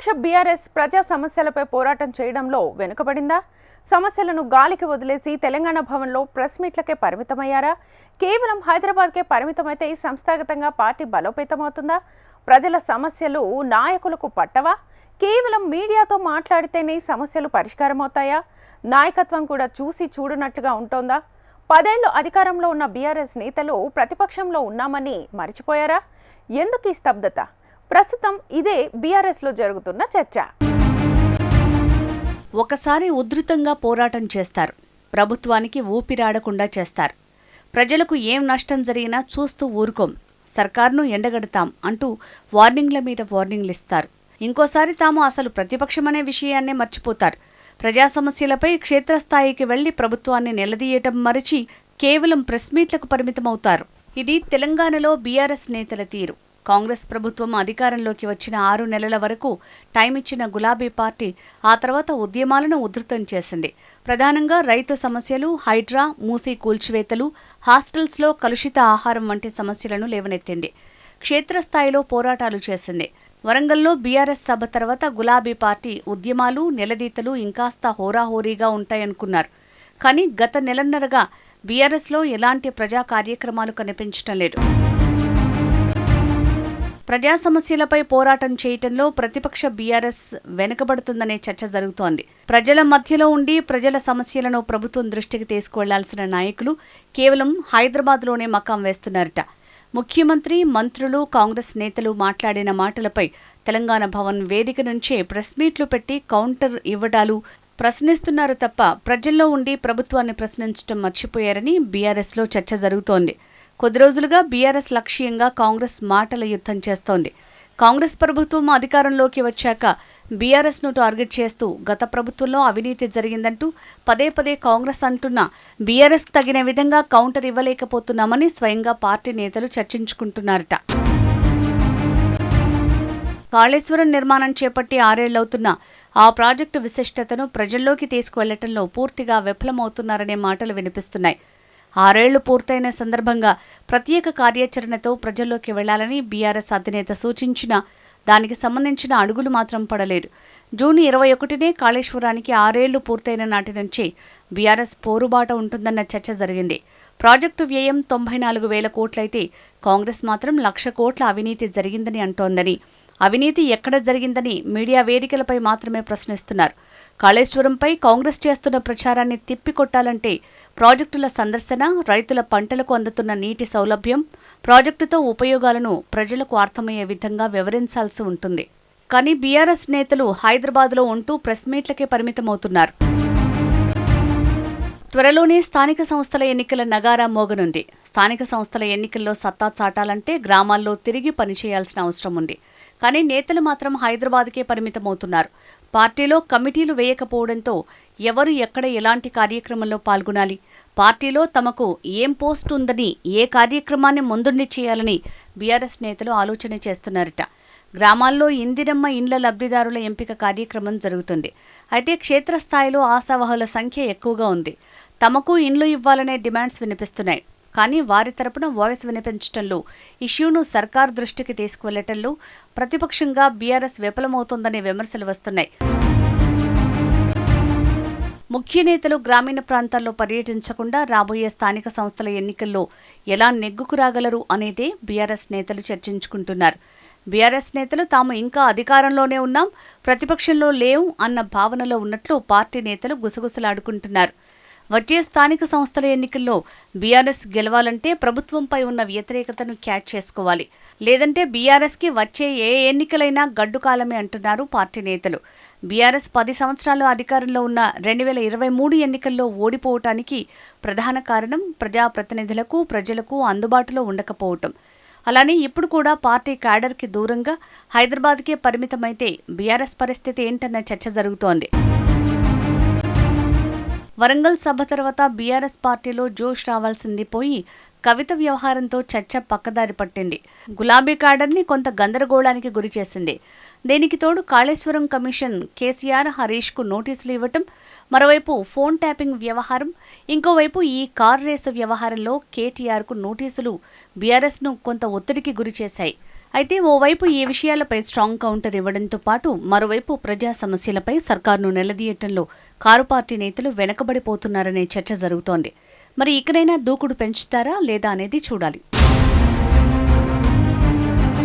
ప్రతిపక్ష బీఆర్ఎస్ ప్రజా సమస్యలపై పోరాటం చేయడంలో వెనుకబడిందా? సమస్యలను గాలికి వదిలేసి తెలంగాణ భవన్లో ప్రెస్ మీట్లకే పరిమితమయ్యారా? కేవలం హైదరాబాద్కే పరిమితమైతే సంస్థాగతంగా పార్టీ బలోపేతమవుతుందా? ప్రజల సమస్యలు నాయకులకు పట్టవా? కేవలం మీడియాతో మాట్లాడితేనే సమస్యలు పరిష్కారమవుతాయా? నాయకత్వం కూడా చూసి చూడనట్లుగా ఉంటోందా? పదేళ్ళు అధికారంలో ఉన్న బీఆర్ఎస్ నేతలు ప్రతిపక్షంలో ఉన్నామని మర్చిపోయారా? ఎందుకు ఈ స్తబ్దత? ప్రస్తుతం ఇదే బీఆర్ఎస్లో జరుగుతున్న చర్చ. ఒకసారి ఉధృతంగా పోరాటం చేస్తారు. ప్రభుత్వానికి ఊపిరాడకుండా చేస్తారు. ప్రజలకు ఏం నష్టం జరిగినా చూస్తూ ఊరుకోం. సర్కార్ను ఎండగడతాం అంటూ వార్నింగ్ల మీద వార్నింగ్లు ఇస్తారు. ఇంకోసారి తాము అసలు ప్రతిపక్షమనే విషయాన్నే మర్చిపోతారు. ప్రజా సమస్యలపై క్షేత్రస్థాయికి వెళ్ళి ప్రభుత్వాన్ని నిలదీయటం మరిచి కేవలం ప్రెస్ మీట్లకు పరిమితమవుతారు. ఇది తెలంగాణలో బీఆర్ఎస్ నేతల తీరు. కాంగ్రెస్ ప్రభుత్వం అధికారంలోకి వచ్చిన ఆరు నెలల వరకు టైం ఇచ్చిన గులాబీ పార్టీ ఆ తర్వాత ఉద్యమాలను ఉధృతం చేసింది. ప్రధానంగా రైతు సమస్యలు హైడ్రా మూసీ కూల్చివేతలు హాస్టల్స్లో కలుషిత ఆహారం వంటి సమస్యలను లేవనెత్తింది. క్షేత్రస్థాయిలో పోరాటాలు చేసింది. వరంగల్లో బీఆర్ఎస్ సభ తర్వాత గులాబీ పార్టీ ఉద్యమాలు నిలదీతలు ఇంకాస్త హోరాహోరీగా ఉంటాయనుకున్నారు. కానీ గత నెలన్నరగా బీఆర్ఎస్లో ఎలాంటి ప్రజా కార్యక్రమాలు కనిపించటం లేదు. ప్రజా సమస్యలపై పోరాటం చేయటంలో ప్రతిపక్ష బీఆర్ఎస్ వెనుకబడుతుందనే చర్చ జరుగుతోంది. ప్రజల మధ్యలో ఉండి ప్రజల సమస్యలను ప్రభుత్వం దృష్టికి తీసుకువెళ్ళాల్సిన నాయకులు కేవలం హైదరాబాద్లోనే మకాం వేస్తున్నారట. ముఖ్యమంత్రి మంత్రులు కాంగ్రెస్ నేతలు మాట్లాడిన మాటలపై తెలంగాణ భవన్ వేదిక నుంచే ప్రెస్ మీట్లు పెట్టి కౌంటర్ ఇవ్వడాలు ప్రశ్నిస్తున్నారు తప్ప ప్రజల్లో ఉండి ప్రభుత్వాన్ని ప్రశ్నించడం మర్చిపోయారని బీఆర్ఎస్లో చర్చ జరుగుతోంది. కొద్ది రోజులుగా బీఆర్ఎస్ లక్ష్యంగా కాంగ్రెస్ మాటల యుద్ధం చేస్తోంది. కాంగ్రెస్ ప్రభుత్వం అధికారంలోకి వచ్చాక బీఆర్ఎస్ను టార్గెట్ చేస్తూ గత ప్రభుత్వంలో అవినీతి జరిగిందంటూ పదే పదే కాంగ్రెస్ అంటున్న బీఆర్ఎస్ తగిన విధంగా కౌంటర్ ఇవ్వలేకపోతున్నామని స్వయంగా పార్టీ నేతలు చర్చించుకుంటున్నారట. కాళేశ్వరం నిర్మాణం చేపట్టి ఆరేళ్ళవుతున్న ఆ ప్రాజెక్టు విశిష్టతను ప్రజల్లోకి తీసుకువెళ్ళటంలో పూర్తిగా విఫలమవుతున్నారనే మాటలు వినిపిస్తున్నాయి. ఆరేళ్ళు పూర్తయిన సందర్భంగా ప్రత్యేక కార్యాచరణతో ప్రజల్లోకి వెళ్ళాలని బీఆర్ఎస్ అధినేత సూచించిన దానికి సంబంధించిన అడుగులు మాత్రం పడలేదు. జూన్ ఇరవై ఒకటినే కాళేశ్వరానికి ఆరేళ్ళు పూర్తయిన నాటి నుంచి బీఆర్ఎస్ పోరుబాట ఉంటుందన్న చర్చ జరిగింది. ప్రాజెక్టు వ్యయం తొంభై నాలుగు వేల కోట్లయితే కాంగ్రెస్ మాత్రం లక్ష కోట్ల అవినీతి జరిగిందని అంటోందని అవినీతి ఎక్కడ జరిగిందని మీడియా వేదికలపై మాత్రమే ప్రశ్నిస్తున్నారు. కాళేశ్వరంపై కాంగ్రెస్ చేస్తున్న ప్రచారాన్ని తిప్పికొట్టాలంటే ప్రాజెక్టుల సందర్శన రైతుల పంటలకు అందుతున్న నీటి సౌలభ్యం ప్రాజెక్టుతో ఉపయోగాలను ప్రజలకు అర్థమయ్యే విధంగా వివరించాల్సి ఉంటుంది. కానీ బీఆర్ఎస్ నేతలు హైదరాబాద్లో ఉంటూ ప్రెస్ మీట్లకే పరిమితమవుతున్నారు. త్వరలోనే స్థానిక సంస్థల ఎన్నికల నగారా మోగనుంది. స్థానిక సంస్థల ఎన్నికల్లో సత్తా చాటాలంటే గ్రామాల్లో తిరిగి పనిచేయాల్సిన అవసరం ఉంది. కానీ నేతలు మాత్రం హైదరాబాద్కే పరిమితమవుతున్నారు. పార్టీలో కమిటీలు వేయకపోవడంతో ఎవరు ఎక్కడ ఎలాంటి కార్యక్రమంలో పాల్గొనాలి? పార్టీలో తమకు ఏం పోస్ట్ ఉందని ఏ కార్యక్రమాన్ని ముందుండి చేయాలని బీఆర్ఎస్ నేతలు ఆలోచన చేస్తున్నారట. గ్రామాల్లో ఇందిరమ్మ ఇండ్ల లబ్ధిదారుల ఎంపిక కార్యక్రమం జరుగుతుంది. అయితే క్షేత్రస్థాయిలో ఆశావహుల సంఖ్య ఎక్కువగా ఉంది. తమకు ఇండ్లు ఇవ్వాలనే డిమాండ్స్ వినిపిస్తున్నాయి. కానీ వారి తరపున వాయిస్ వినిపించడంలో ఇష్యూను సర్కార్ దృష్టికి తీసుకువెళ్ళటంలో ప్రతిపక్షంగా బీఆర్ఎస్ విఫలమవుతోందనే విమర్శలు వస్తున్నాయి. ముఖ్య నేతలు గ్రామీణ ప్రాంతాల్లో పర్యటించకుండా రాబోయే స్థానిక సంస్థల ఎన్నికల్లో ఎలా నెగ్గుకు రాగలరు అనేదే బీఆర్ఎస్ నేతలు చర్చించుకుంటున్నారు. బీఆర్ఎస్ నేతలు తాము ఇంకా అధికారంలోనే ఉన్నాం ప్రతిపక్షంలో లేవు అన్న భావనలో ఉన్నట్లు పార్టీ నేతలు గుసగుసలాడుకుంటున్నారు. వచ్చే స్థానిక సంస్థల ఎన్నికల్లో బీఆర్ఎస్ గెలవాలంటే ప్రభుత్వంపై ఉన్న వ్యతిరేకతను క్యాచ్ చేసుకోవాలి. లేదంటే బీఆర్ఎస్కి వచ్చే ఏ ఎన్నికలైనా గడ్డుకాలమే అంటున్నారు పార్టీ నేతలు. బీఆర్ఎస్ పది సంవత్సరాలు అధికారంలో ఉన్న రెండు వేల ఇరవై మూడు ఎన్నికల్లో ఓడిపోవటానికి ప్రధాన కారణం ప్రజాప్రతినిధులకు ప్రజలకు అందుబాటులో ఉండకపోవటం. అలానే ఇప్పుడు కూడా పార్టీ క్యాడర్కి దూరంగా హైదరాబాద్కే పరిమితమైతే బీఆర్ఎస్ పరిస్థితి ఏంటన్న చర్చ జరుగుతోంది. వరంగల్ సభ తర్వాత బీఆర్ఎస్ పార్టీలో జోష్ రావాల్సింది పోయి కవిత వ్యవహారంతో చర్చ పక్కదారి పట్టింది. గులాబీ కాడర్ని కొంత గందరగోళానికి గురి చేసింది. దీనికి తోడు కాళేశ్వరం కమిషన్ కేసీఆర్ హరీష్కు నోటీసులు ఇవ్వటం మరోవైపు ఫోన్ ట్యాపింగ్ వ్యవహారం ఇంకోవైపు ఈ కార్ రేసు వ్యవహారంలో కేటీఆర్కు నోటీసులు బీఆర్ఎస్ను కొంత ఒత్తిడికి గురి చేశాయి. అయితే ఓవైపు ఈ విషయాలపై స్ట్రాంగ్ కౌంటర్ ఇవ్వడంతో పాటు మరోవైపు ప్రజా సమస్యలపై సర్కార్ను నిలదీయటంలో కారు పార్టీ నేతలు వెనకబడిపోతున్నారనే చర్చ జరుగుతోంది. మరి ఇకనైనా దూకుడు పెంచుతారా లేదా అనేది చూడాలి.